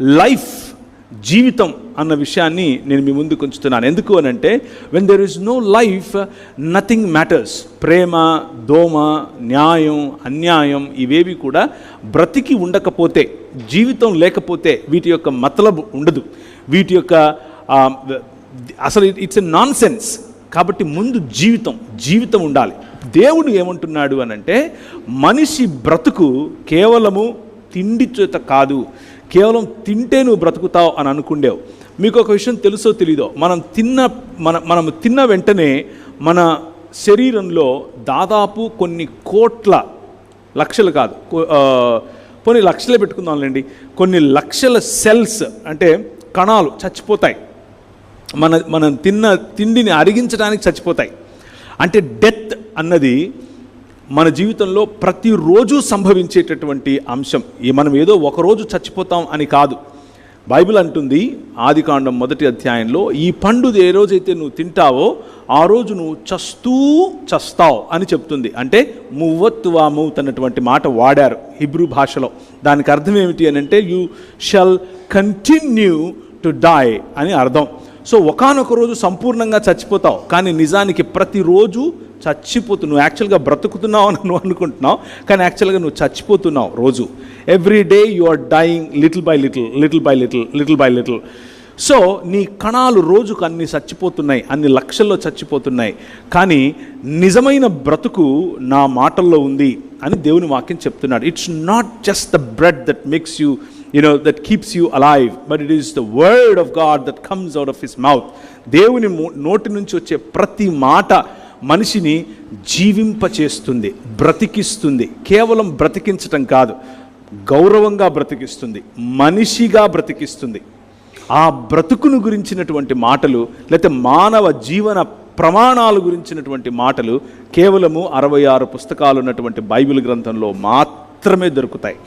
Life జీవితం అన్న విషయాన్ని నేను మీ ముందుకు ఉంచుతున్నాను. ఎందుకు అని అంటే when there is no life nothing matters ప్రేమ దోమ న్యాయం అన్యాయం ఇవేవి కూడా బ్రతికి ఉండకపోతే జీవితం లేకపోతే వీటి యొక్క మతలబు ఉండదు. వీటి యొక్క అసలు ఇట్స్ ఎ నాన్ సెన్స్ కాబట్టి ముందు జీవితం జీవితం ఉండాలి. దేవుడు ఏమంటున్నాడు అనంటే మనిషి బ్రతుకు కేవలము తిండి చేత కాదు. కేవలం తింటే నువ్వు బ్రతుకుతావు అని అనుకుండేవు. మీకు ఒక విషయం తెలుసో తెలీదో? మనం తిన్న మన మనం తిన్న వెంటనే మన శరీరంలో దాదాపు కొన్ని కోట్ల లక్షలు కాదు కొన్ని లక్షలే పెట్టుకుందాంలేండి కొన్ని లక్షల సెల్స్ అంటే కణాలు చచ్చిపోతాయి. మన మనం తిన్న తిండిని అరిగించడానికి చచ్చిపోతాయి. అంటే డెత్ అన్నది మన జీవితంలో ప్రతిరోజు సంభవించేటటువంటి అంశం. ఈ మనం ఏదో ఒకరోజు చచ్చిపోతాం అని కాదు. బైబిల్ అంటుంది ఆదికాండం మొదటి అధ్యాయంలో ఈ పండు ఏ రోజైతే నువ్వు తింటావో ఆ రోజు నువ్వు చస్తూ చస్తావు అని చెప్తుంది. అంటే మువ్వత్తువా మూత్ అన్నటువంటి మాట వాడారు హిబ్రూ భాషలో. దానికి అర్థం ఏమిటి అని అంటే you shall continue to die అని అర్థం. సో ఒకానొక రోజు సంపూర్ణంగా చచ్చిపోతావు. కానీ నిజానికి ప్రతిరోజు చచ్చిపోతు నువ్వు యాక్చువల్గా బ్రతుకుతున్నావు అని నువ్వు అనుకుంటున్నావు. కానీ యాక్చువల్గా నువ్వు చచ్చిపోతున్నావు రోజు. Every day you are dying little by little little by little little by little so నీ కణాలు రోజుకు అన్ని చచ్చిపోతున్నాయి అన్ని లక్షల్లో చచ్చిపోతున్నాయి. కానీ నిజమైన బ్రతుకు నా మాటల్లో ఉంది అని దేవుని వాక్యం చెప్తున్నాడు. It's not just the bread that makes you you know that keeps you alive. But it is the word of god that comes out of his mouth. దేవుని నోటి నుంచి వచ్చే ప్రతి మాట మనిషిని జీవింపచేస్తుంది బ్రతికిస్తుంది. కేవలం బ్రతికించటం కాదు గౌరవంగా బ్రతికిస్తుంది మనిషిగా బ్రతికిస్తుంది. ఆ బ్రతుకును గురించినటువంటి మాటలు లేకపోతే మానవ జీవన ప్రమాణాల గురించినటువంటి మాటలు కేవలము అరవై ఆరు పుస్తకాలు ఉన్నటువంటి బైబిల్ గ్రంథంలో మాత్రమే దొరుకుతాయి.